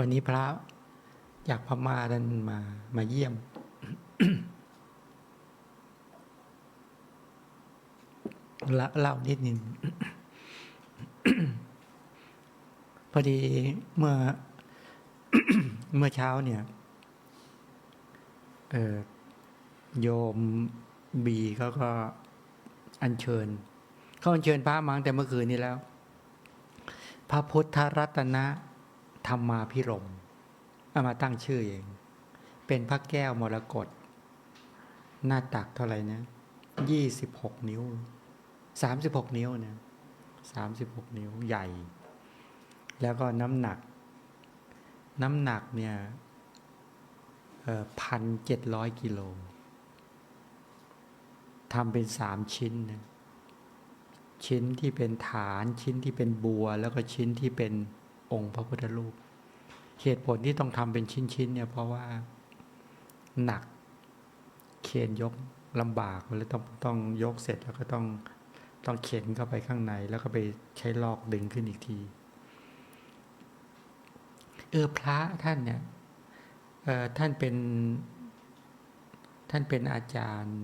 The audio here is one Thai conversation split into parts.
วันนี้พระจากพม่าท่านมามาเยี่ยมลเล่านิดนึงพอดีเมื่อเมื่อเช้าเนี่ยโยมบีเขาก็อัญเชิญ เขาอัญเชิญพระมังแต่เมื่อคืนนี้แล้ว พระพุทธรัตนะ ธรรมาพิรมเอามาตั้งชื่อเอง เป็นพระแก้วมรกตหน้าตักเท่าไหร่นะยี่สิบหกนิ้วสามสิบหกนิ้วนะสามสิบหกนิ้วใหญ่ แล้วก็น้ำหนัก น้ำหนักเนี่ยพันเจ็ดร้อยกิโลทำเป็นสามชิ้นนะชิ้นที่เป็นฐานชิ้นที่เป็นบัว แล้วก็ชิ้นที่เป็น องค์พระพุทธรูป เหตุผลที่ต้องทำเป็นชิ้นๆเนี่ยเพราะว่าหนักเคนยกลำบากเลยต้องต้องยกเสร็จแล้วก็ต้องต้องเข็นเข้าไปข้างใน แล้วก็ไปใช้ลอกดึงขึ้นอีกที เออพระท่านเนี่ยเออท่านเป็นท่านเป็นอาจารย์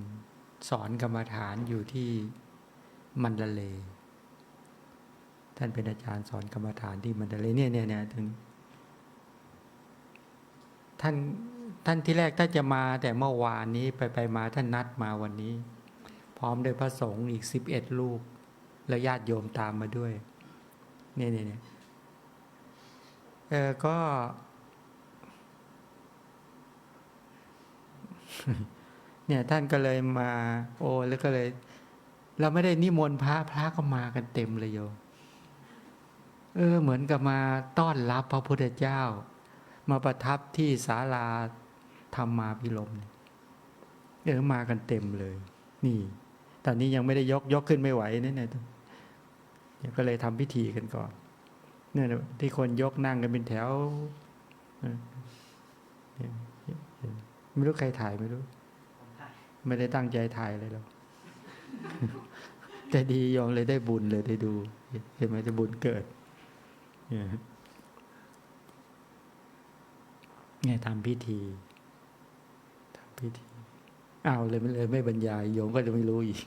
สอนกรรมฐานอยู่ที่มันดาเลย์ ท่านเป็นอาจารย์สอนกรรมฐานที่มันดาเลยเนี่ยเนี่ยเนี่ยถึงท่านท่านที่แรกถ้าจะมาแต่เมื่อวานนี้ไปไปมาท่านนัดมาวันนี้ พร้อมด้วยพระสงฆ์อีกสิบเอ็ดรูปแล้วญาติโยมตามมาด้วย เนี่ยเนี่ยเนี่ยเออก็ เนี่ยท่านก็เลยมา โอ้แล้วก็เลย เราไม่ได้นิมนต์พระพระก็มากันเต็มเลยโยม เออ เหมือนกับมาต้อนรับพระพุทธเจ้า มาประทับที่ศาลาธรรมาพิรมเออมากันเต็มเลย นี่ ตอนนี้ยังไม่ได้ยกยกขึ้นไม่ไหวนี่นี่ยเดี๋ยวก็เลยทำพิธีกันก่อนเนี่ยที่คนยกนั่งกันเป็นแถวไม่รู้ใครถ่ายไม่รู้ ไม่ได้ตั้งใจถ่ายเลยหรอกแต่ดีโยมเลยได้บุญเลยได้ดู เห็นไหมจะบุญเกิด เนี่ยทำพิธีทำพิธีเอาเลยไม่เลยไม่บรรยายโยมก็จะไม่รู้อีก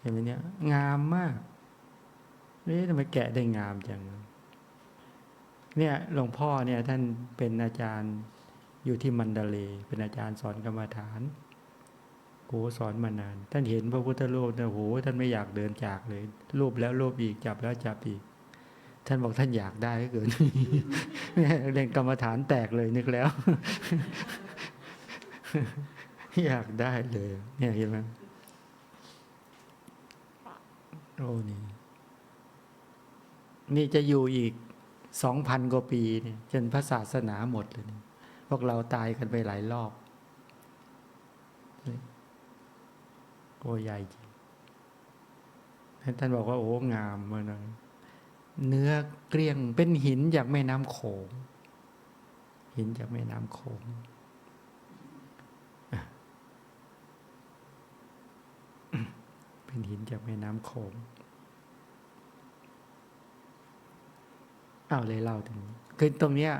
เห็นไหมเนี่ย งามมากนี่ทำไมแกะได้งามจังเนี่ยหลวงพ่อเนี่ย ท่านเป็นอาจารย์อยู่ที่มันดาเล เป็นอาจารย์สอนกรรมฐานโอ้สอนมานาน ท่านเห็นพระพุทธรูปเนี่ยโหท่านไม่อยากเดินจากเลย รูปแล้วรูปอีกจับแล้วจับอีก ท่านบอกท่านอยากได้เกินเนี่เรียนกรรมฐานแตกเลยนึกแล้ว อยากได้เลย เนี่ยเห็นไหมโอ้นี่นี่จะอยู่อีกสองพันกว่าปีเนี่ยจนพระศาสนาหมดเลยพวกเราตายกันไปหลายรอบโอ้ใหญ่จริงท่านบอกว่าโอ้งามมากเลย เนื้อเกลี้ยงเป็นหินจากแม่น้ำโขง หินจากแม่น้ำโขงเป็นหินจากแม่น้ำโขงเอาเลยเล่าถึงคือตรงเนี้ย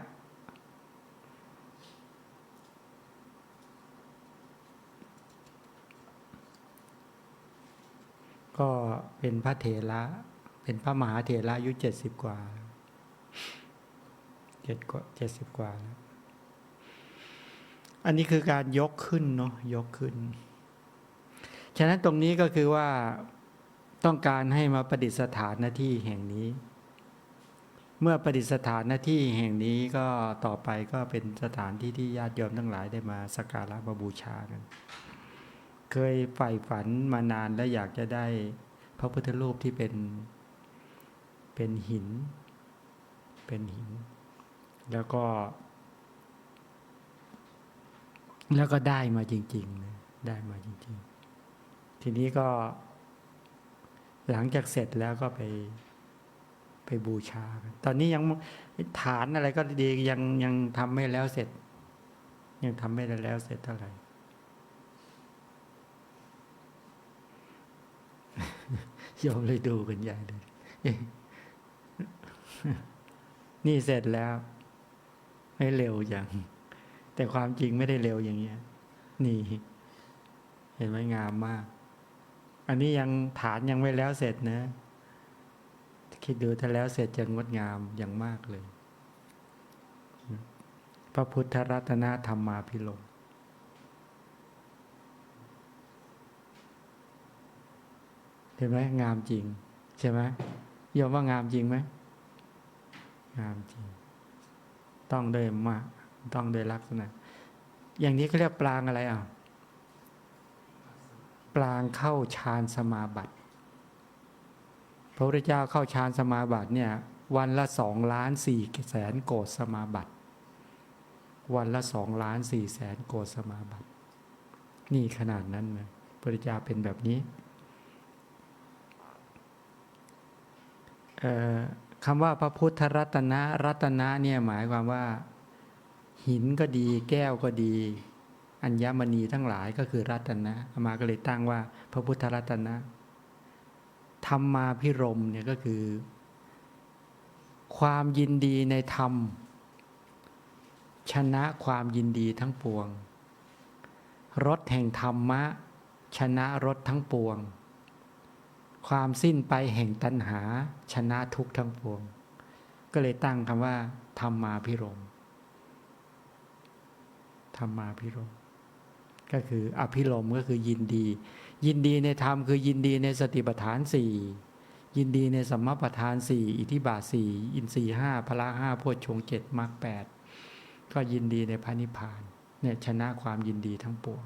ก็เป็นพระเถระ เป็นพระมหาเถระอายุเจ็ดสิบกว่าเจ็ดกว่าเจ็ดสิบกว่าแล้วอันนี้คือการยกขึ้นเนาะยกขึ้น ฉะนั้นตรงนี้ก็คือว่าต้องการให้มาประดิษฐานหน้าที่แห่งนี้ เมื่อประดิษฐานหน้าที่แห่งนี้ก็ต่อไปก็เป็นสถานที่ที่ญาติโยมทั้งหลายได้มาสักการะบูชากันเคยใฝ่ฝันมานานและอยากจะได้พระพุทธรูปที่เป็น เป็นหิน เป็นหิน แล้วก็ แล้วก็ได้มาจริงๆนะได้มาจริงๆ ทีนี้ก็ หลังจากเสร็จแล้วก็ไปไปบูชา ตอนนี้ยังฐานอะไรก็ดียังยังทำไม่แล้วเสร็จ ยังทำไม่ได้แล้วเสร็จเท่าไหร่โยมเลยดูกันใหญ่เลย นี่เสร็จแล้ว ไม่เร็วอย่าง แต่ความจริงไม่ได้เร็วอย่างเงี้ย นี่ เห็นไหมงามมาก อันนี้ยังฐานยังไม่แล้วเสร็จนะ คิดดูถ้าแล้วเสร็จจะงดงามอย่างมากเลย พระพุทธรัตนธรรมาพิโลมเห็นไหมงามจริง ใช่ไหมยอมว่างามจริงไหม งามจริง ต้องด้วยมากต้องด้วยลักษณะ อย่างนี้เขาเรียกปรางอะไรอะปรางเข้าฌานสมาบัติ พระพุทธเจ้าเข้าฌานสมาบัติเนี่ย วันละสองล้านสี่แสนโกดสมาบัติ วันละสองล้านสี่แสนโกดสมาบัติ นี่ขนาดนั้นเลยพระพุทธเจ้าเป็นแบบนี้ เอ่อ คำว่าพระพุทธรัตนะรัตนะเนี่ยหมายความว่า หินก็ดี แก้วก็ดี อัญมณีทั้งหลายก็คือรัตนะอามาก็เลยตั้งว่า พระพุทธรัตนะธรรมาพิรมเนี่ยก็คือ ความยินดีในธรรม ชนะความยินดีทั้งปวงรสแห่งธรรมะ ชนะรสทั้งปวง ความสิ้นไปแห่งตัณหา ชนะทุกทั้งปวง ก็เลยตั้งคำว่าธรรมาพิรมธรรมาพิรมก็คืออภิรมก็คือยินดี ยินดีในธรรมคือยินดีในสติปัฏฐานสี่ยินดีในสัมมาปัฏฐานสี่อิทธิบาทสี่อินทรีห้าพละห้าโพชฌงเจ็ดมรรคแปดก็ยินดีในพระนิพพานเนี่ยชนะความยินดีทั้งปวง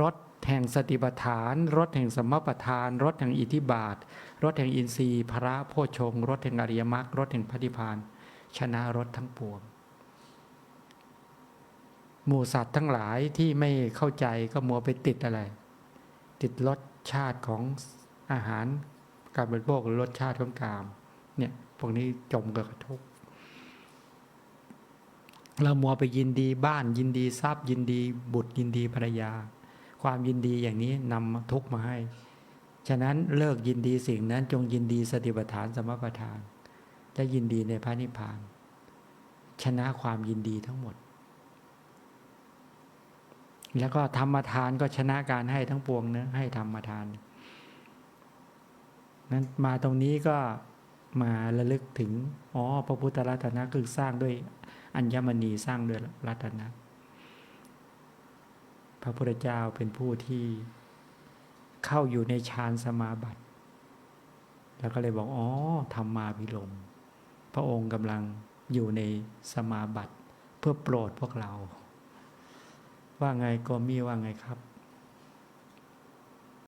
รถแห่งสติปัฏฐานรถแห่งสมปทานรถแห่งอิทธิบาทรถแห่งอินทรีย์พระโพชงรถแห่งอริยมรรครถแห่งพระนิพพาน ชนะรถทั้งปวง หมู่สัตว์ทั้งหลายที่ไม่เข้าใจก็มัวไปติดอะไร ติดรสชาติของอาหารการบริโภคหรือรสชาติของกาม เนี่ยพวกนี้จมกับทุกข์เรามัวไปยินดีบ้านยินดีทรัพย์ยินดีบุตรยินดีภรรยา ความยินดีอย่างนี้นำทุกมาให้ ฉะนั้นเลิกยินดีสิ่งนั้นจงยินดีสติปัฏฐานสมปัฏฐานและยินดีในพระนิพพาน ชนะความยินดีทั้งหมด แล้วก็ธรรมทานก็ชนะการให้ทั้งปวงเนะให้ธรรมทาน นั้นมาตรงนี้ก็มาระลึกถึง อ๋อ พระพุทธรัตนะคือสร้างด้วยอัญมณีสร้างด้วยรัตนะ ระพุทธเจ้าเป็นผู้ที่เข้าอยู่ในฌานสมาบัติ แล้วก็เลยบอกอ๋อธรรมาพิลมพระองค์กำลังอยู่ในสมาบัติ เพื่อโปรดพวกเรา ว่าไงก็มีว่าไงครับ